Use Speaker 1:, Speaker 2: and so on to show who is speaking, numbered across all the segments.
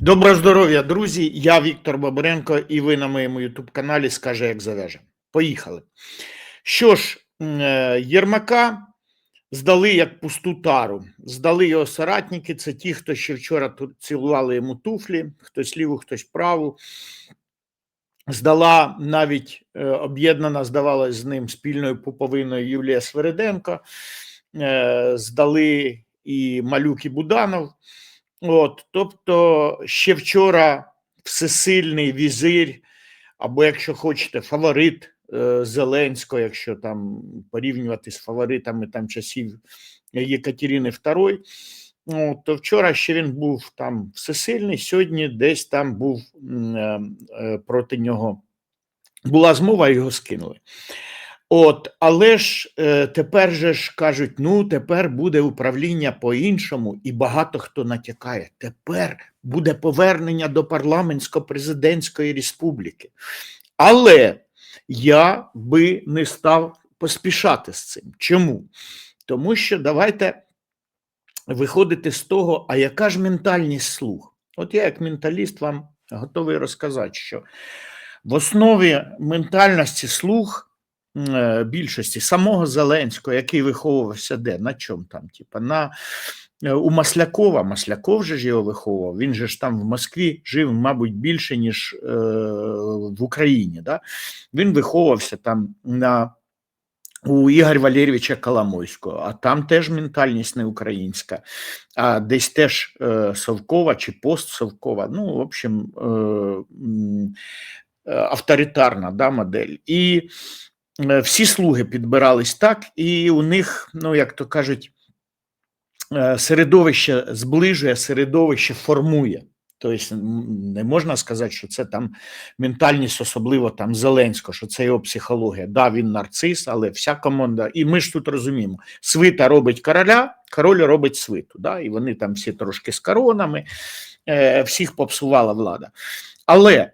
Speaker 1: Доброго здоров'я, друзі! Я Віктор Бабаренко, і ви на моєму ютуб-каналі Скаже, як зав'яже. Поїхали. Що ж, е, Єрмака здали як пусту тару. Здали його соратники. Це ті, хто ще вчора цілували йому туфлі, хтось ліву, хтось праву. Здала навіть е, об'єднана, здавалось, з ним спільною пуповиною Юлія Свериденко. Е, здали і Малюк, і Буданов. От, тобто, ще вчора всесильний візир, або, якщо хочете, фаворит е, Зеленського, якщо там порівнювати з фаворитами там часів Єкатерини II, ну, то вчора ще він був там всесильний, сьогодні десь там був е, е, проти нього. Була змова, його скинули. От, але ж е, тепер же ж кажуть: ну тепер буде управління по-іншому, і багато хто натякає. Тепер буде повернення до парламентсько-президентської республіки. Але я би не став поспішати з цим. Чому? Тому що давайте виходити з того, а яка ж ментальність слуг? От я, як менталіст, вам готовий розказати, що в основі ментальності слуг більшості самого Зеленського, який виховувався де? На чому там? Типа на е, у Маслякова. Масляков же ж його виховував. Він же ж там в Москві жив, мабуть, більше, ніж е, в Україні. Да? Він виховувався там на у Ігоря Валерійовича Коломойського, а там теж ментальність не українська, а десь теж е, совкова чи постсовкова. Ну, в общем, е, е, авторитарна да, модель. І е, всі слуги підбирались так, і у них, ну як то кажуть, е, середовище зближує, середовище формує. Тобто не можна сказати, що це там ментальність, особливо там Зеленського, що це його психологія. Да, він нарцис, але вся команда, і ми ж тут розуміємо, свита робить короля, король робить свиту. Да, і вони там всі трошки з коронами, е, всіх попсувала влада. Але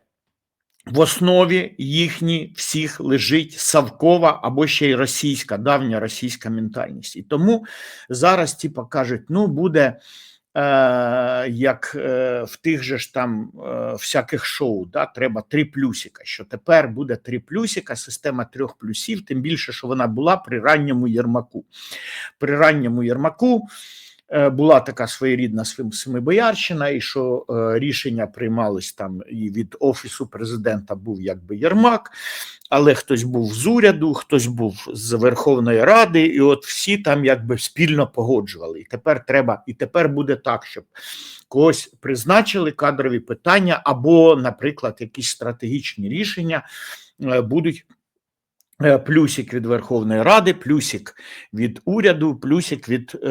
Speaker 1: в основі їхні всіх лежить савкова або ще й російська, давня російська ментальність. І тому зараз, типа, кажуть, ну буде. Е, як е, в тих же ж там е, всяких шоу, да, треба три плюсика. Що тепер буде три плюсика, система трьох плюсів, тим більше, що вона була при ранньому Єрмаку. При ранньому Єрмаку була така своєрідна Сем- Семибоярщина, і що е, рішення приймались там і від офісу президента був якби Єрмак, але хтось був з уряду, хтось був з Верховної Ради, і от всі там якби спільно погоджували. І тепер треба, і тепер буде так, щоб когось призначили кадрові питання, або, наприклад, якісь стратегічні рішення е, будуть. Е, Плюсик від Верховної Ради, плюсик від уряду, плюсик від е,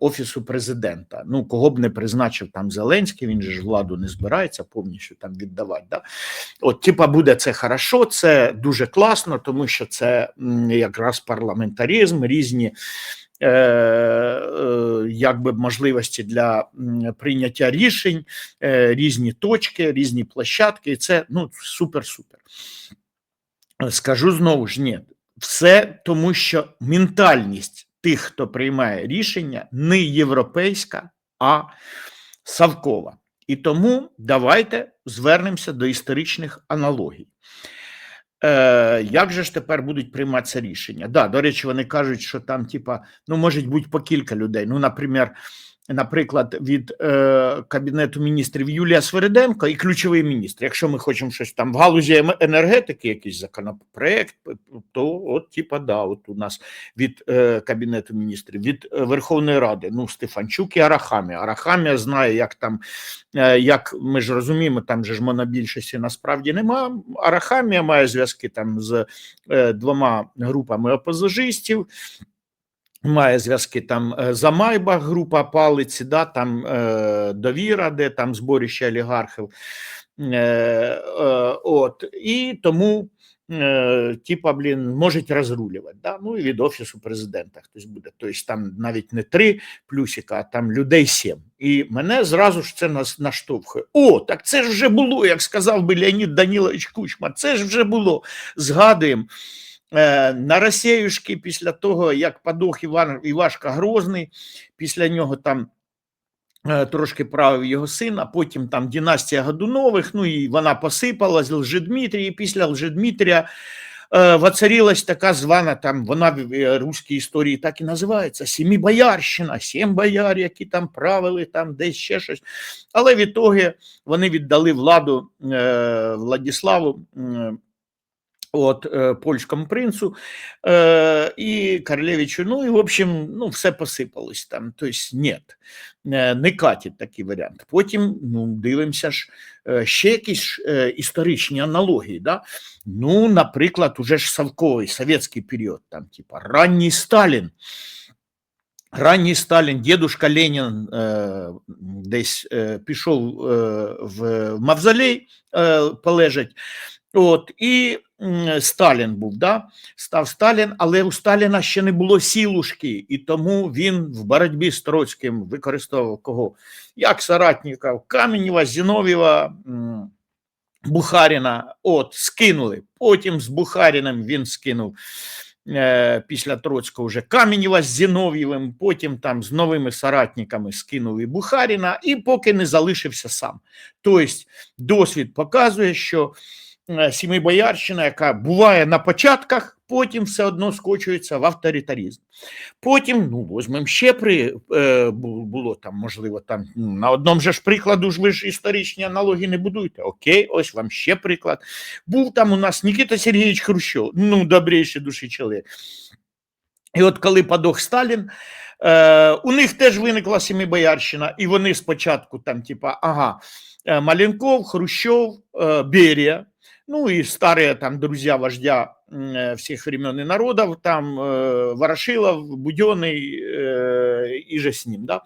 Speaker 1: офісу президента. Ну кого б не призначив там Зеленський, він же ж владу не збирається повністю там віддавати. Да? От, типа, буде це хорошо, це дуже класно, тому що це якраз парламентаризм, різні е, е, якби можливості для прийняття рішень, е, різні точки, різні площадки. І це ну супер-супер. Скажу знову ж ні, все тому, що ментальність тих, хто приймає рішення, не європейська, а савкова. І тому давайте звернемося до історичних аналогій. Е, як же ж тепер будуть прийматися рішення? Да, до речі, вони кажуть, що там, типа, ну, може бути по кілька людей. Ну, наприклад, наприклад, від е, Кабінету міністрів Юлія Свериденко і ключовий міністр. Якщо ми хочемо щось там в галузі ем- енергетики, якийсь законопроект, то от, типа, да, от у нас від е, Кабінету міністрів, від е, Верховної Ради, ну, Стефанчук і Арахамія. Арахамія знає, як там, е, як ми ж розуміємо, там же ж монобільшості насправді нема. Арахамія має зв'язки там з е, двома групами опозажистів. Має зв'язки там е, за Майбах, група палиці, да, там е, довіра, де там зборище олігархів. Е, от, і тому, типа, блін, можуть розрулювати. Да? Ну і від офісу президента хтось буде. Тобто там навіть не три плюсика, а там людей сім. І мене зразу ж це наштовхує. О, так це ж вже було, як сказав би Леонід Данілович Кучма. Це ж вже було. Згадуємо. Е, на Росіюшки після того, як подох Іван Івашка Грозний, після нього там е, трошки правив його син, а потім там династія Годунових, ну і вона посипалась, Лжедмитрій, і після Лжедмитрія е, воцарилась така звана там, вона в е, руській історії так і називається Сімі Боярщина, сім бояр, які там правили, там десь ще щось. Але в ітогі вони віддали владу Владіславу. е, От е, польському принцу е, і Королевичу. Ну і в общем, ну все посипалось там. Тобто, ні, е, не катить такий варіант. Потім ну, дивимося ж е, ще якісь е, історичні аналогії. Да? Ну, наприклад, уже ж Савковий совєтський період, там, типа ранній Сталін. Ранній Сталін, дідушка Ленін е, десь е, пішов е, в мавзолей е, полежать. От, і м, Сталін був, да? став Сталін, але у Сталіна ще не було сілушки, і тому він в боротьбі з Троцьким використовував кого? Як соратників Каменєва, Зіновєва, Бухаріна. От, скинули. Потім з Бухаріним він скинув е, після Троцького вже Каменєва з Зінов'євим, потім там з новими соратниками скинув і Бухаріна, і поки не залишився сам. Тобто досвід показує, що е, Сімибоярщина, яка буває на початках, потім все одно скочується в авторитаризм. Потім, ну, візьмемо ще при е, було там, можливо, там ну, на одному же ж прикладу ж ви ж історичні аналогії не будуєте. Окей, ось вам ще приклад. Був там у нас Нікіта Сергійович Хрущов, ну, добрейший душі чоловік. І от коли подох Сталін, е, у них теж виникла Семибоярщина, і вони спочатку там, типа, ага, е, Маленков, Хрущов, е, Берія, ну і старые там друзья вождя м, е, всіх времен і народов, там е, Ворошилов, Будьонний і же з ним. Да?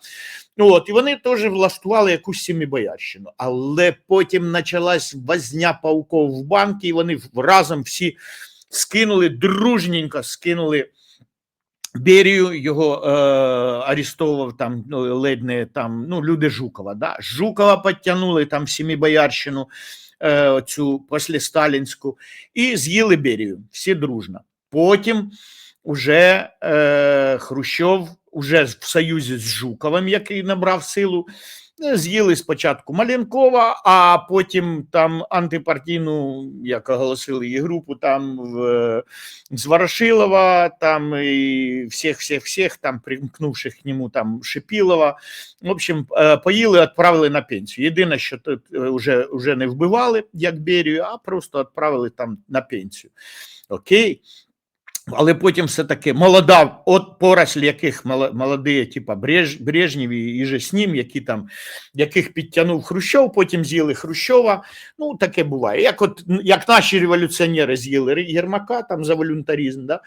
Speaker 1: От, і вони теж влаштували якусь Семибоярщину. Але потім почалась возня пауков в банки, і вони разом всі скинули, дружненько скинули Берію його е, арестовував там ну, ледь не там ну, люди Жукова. Да? Жукова підтягнули там Семибоярщину е, цю послісталінську, і з'їли Берію всі дружно. Потім уже е, Хрущов уже в союзі з Жуковим, який набрав силу, з'їли спочатку Маленкова, а потім там антипартійну, як оголосили її групу, там в, з Ворошилова, там і всіх, всіх, всіх, там примкнувших к нему там Шипілова. В общем, е, поїли, відправили на пенсію. Єдине, що тут е, вже, вже не вбивали, як Берію, а просто відправили там на пенсію. Окей. Але потім все-таки молода, от поросль яких молоді, типа Бреж, Брежнєв і, же з ним, які там, яких підтягнув Хрущов, потім з'їли Хрущова. Ну, таке буває. Як от як наші революціонери з'їли Єрмака там за волюнтаризм, да?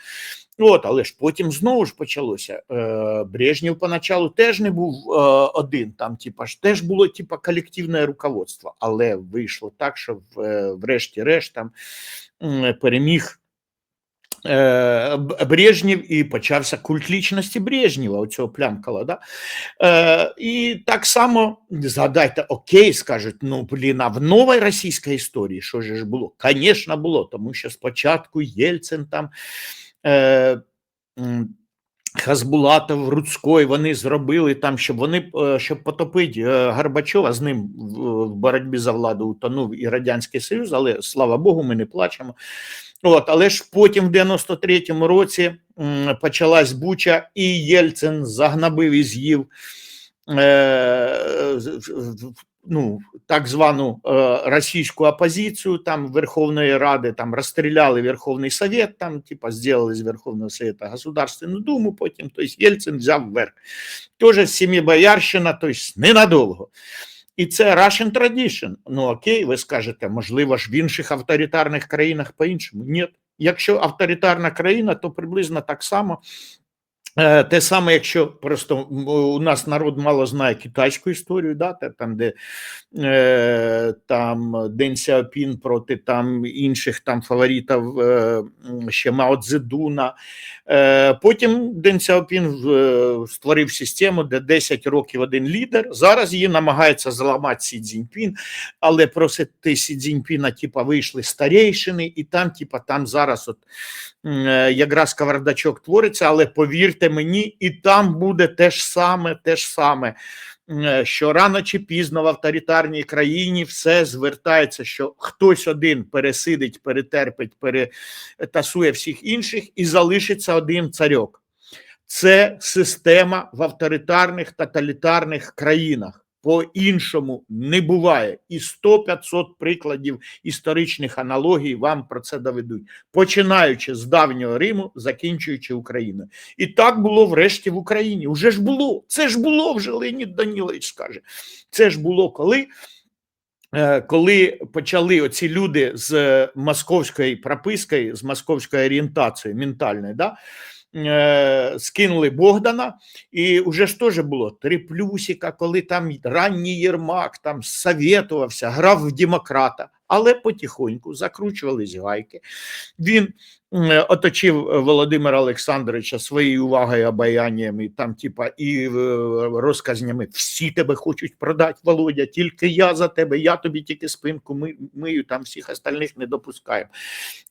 Speaker 1: От, але ж потім знову ж почалося. Е, Брежнєв поначалу теж не був е, один, там, типа, ж теж було типа колективне руководство, але вийшло так, що е, врешті-решт там переміг е, Б- Брежнєв і почався культ лічності Брежнєва, оцього плямкала. Да? Е, і так само згадайте, окей, скажуть, ну блін, а в новій російській історії що ж було? Звісно, було, тому що спочатку Єльцин там. Е, Хазбулатов, Руцькой, вони зробили там, щоб вони щоб потопити Горбачова з ним в боротьбі за владу утонув і Радянський Союз, але слава Богу, ми не плачемо. От, але ж потім в 93-му році почалась Буча, і Єльцин загнабив і з'їв е, ну, так звану е, російську опозицію там Верховної Ради, там розстріляли Верховний Совет, там, типа, зробили з Верховного Совета Государственну Думу, потім, тобто Єльцин взяв верх. Теж Семібоярщина, тобто ненадовго. І це Russian tradition. Ну окей, ви скажете, можливо ж в інших авторитарних країнах по-іншому. Ні. Якщо авторитарна країна, то приблизно так само. Е, Те саме, якщо просто у нас народ мало знає китайську історію, да, там, де е, там Ден Сяопін проти там інших там фаворитів е, ще Мао Цзедуна. Потім Ден Сяопін створив систему, де 10 років один лідер. Зараз її намагається зламати Сі Цзіньпін, але проти Сі Цзіньпіна, типа, вийшли старейшини, і там, типа, там зараз от якраз кавардачок твориться, але повірте мені, і там буде те ж саме, те ж саме. е, що рано чи пізно в авторитарній країні все звертається, що хтось один пересидить, перетерпить, перетасує всіх інших і залишиться один царьок. Це система в авторитарних тоталітарних країнах. По-іншому не буває. І 100-500 прикладів історичних аналогій вам про це доведуть, починаючи з давнього Риму, закінчуючи Україною. І так було врешті в Україні. Уже ж було. Це ж було вже Леонід Данілович скаже. Це ж було коли. е, Коли почали оці люди з московської пропискою, з московською орієнтацією ментальною, да, е, скинули Богдана, і вже ж теж було три плюсика, коли там ранній Єрмак там совєтувався, грав в демократа, але потихоньку закручувались гайки. Він оточив Володимира Олександровича своєю увагою, обаянням і там, типа, і е, розказнями всі тебе хочуть продати, Володя, тільки я за тебе, я тобі тільки спинку ми- мию, там всіх остальних не допускаємо.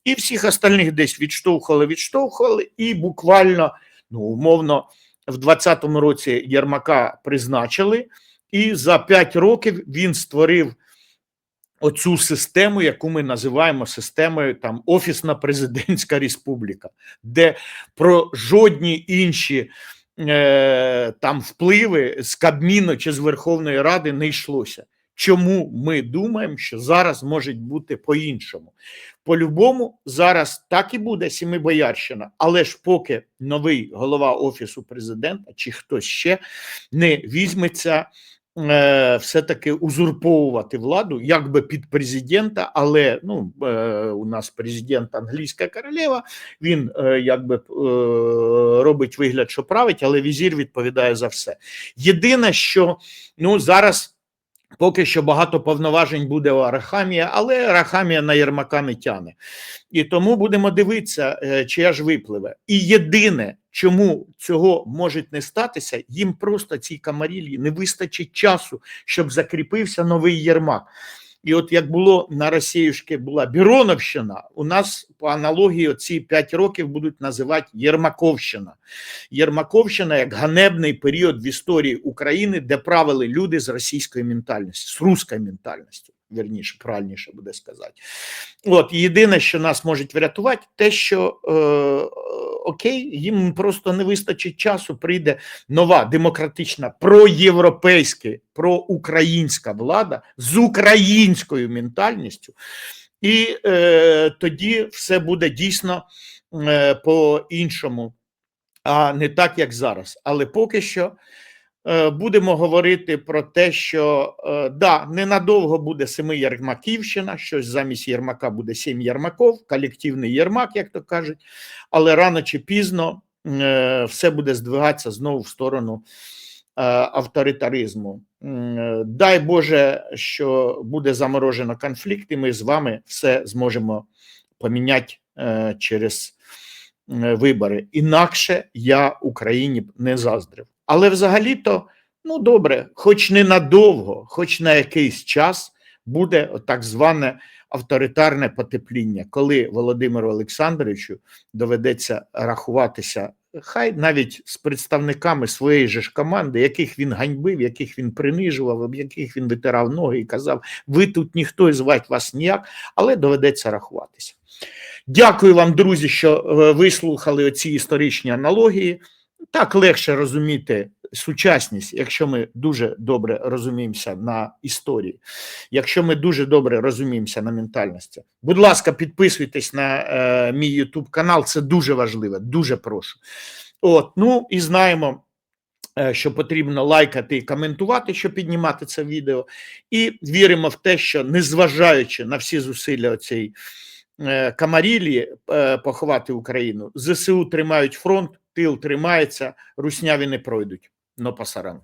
Speaker 1: І всіх остальних десь відштовхували, відштовхували, і буквально, ну, умовно, в 20-му році Єрмака призначили, і за 5 років він створив оцю систему, яку ми називаємо системою там Офісна президентська республіка, де про жодні інші е, там впливи з Кабміну чи з Верховної Ради не йшлося. Чому ми думаємо, що зараз може бути по-іншому? По-любому, зараз так і буде Сімибоярщина, але ж поки новий голова Офісу президента чи хтось ще не візьметься все-таки узурповувати владу, якби під президента, але ну, е, у нас президент англійська королева, він е, якби е, робить вигляд, що править, але візір відповідає за все. Єдине, що ну, зараз. Поки що багато повноважень буде у Арахамія, але Арахамія на Єрмака не тяне. І тому будемо дивитися, е, чия ж випливе. І єдине, чому цього може не статися, їм просто цій камарілі не вистачить часу, щоб закріпився новий Єрмак. І от як було на Росіюшки була Біроновщина, у нас по аналогії ці 5 років будуть називати Єрмаковщина. Єрмаковщина як ганебний період в історії України, де правили люди з російської ментальності, з руської ментальністю. Вірніше, правильніше буде сказати. От єдине, що нас може врятувати, те, що е, окей, їм просто не вистачить часу. Прийде нова демократична, проєвропейська, проукраїнська влада з українською ментальністю, і е, тоді все буде дійсно е, по-іншому, а не так, як зараз. Але поки що будемо говорити про те, що е, да, ненадовго буде семи Єрмаківщина, щось замість Єрмака буде сім Єрмаков, колективний Єрмак, як то кажуть, але рано чи пізно е, все буде здвигатися знову в сторону е, авторитаризму. Е, Дай Боже, що буде заморожено конфлікт, і ми з вами все зможемо поміняти е, через е, вибори. Інакше я Україні б не заздрив. Але взагалі-то, ну добре, хоч ненадовго, хоч на якийсь час буде так зване авторитарне потепління, коли Володимиру Олександровичу доведеться рахуватися. Хай навіть з представниками своєї ж команди, яких він ганьбив, яких він принижував, об яких він витирав ноги і казав: ви тут ніхто і звати вас ніяк, але доведеться рахуватися. Дякую вам, друзі, що е, вислухали ці історичні аналогії. Так легше розуміти сучасність, якщо ми дуже добре розуміємося на історії, якщо ми дуже добре розуміємося на ментальності. Будь ласка, підписуйтесь на е, мій YouTube канал, це дуже важливо, дуже прошу. От, ну і знаємо. е, Що потрібно лайкати і коментувати, щоб піднімати це відео, і віримо в те, що незважаючи на всі зусилля цієї е, Камарілі е, поховати Україну, ЗСУ тримають фронт, тил тримається, русняві не пройдуть. Но пасаран.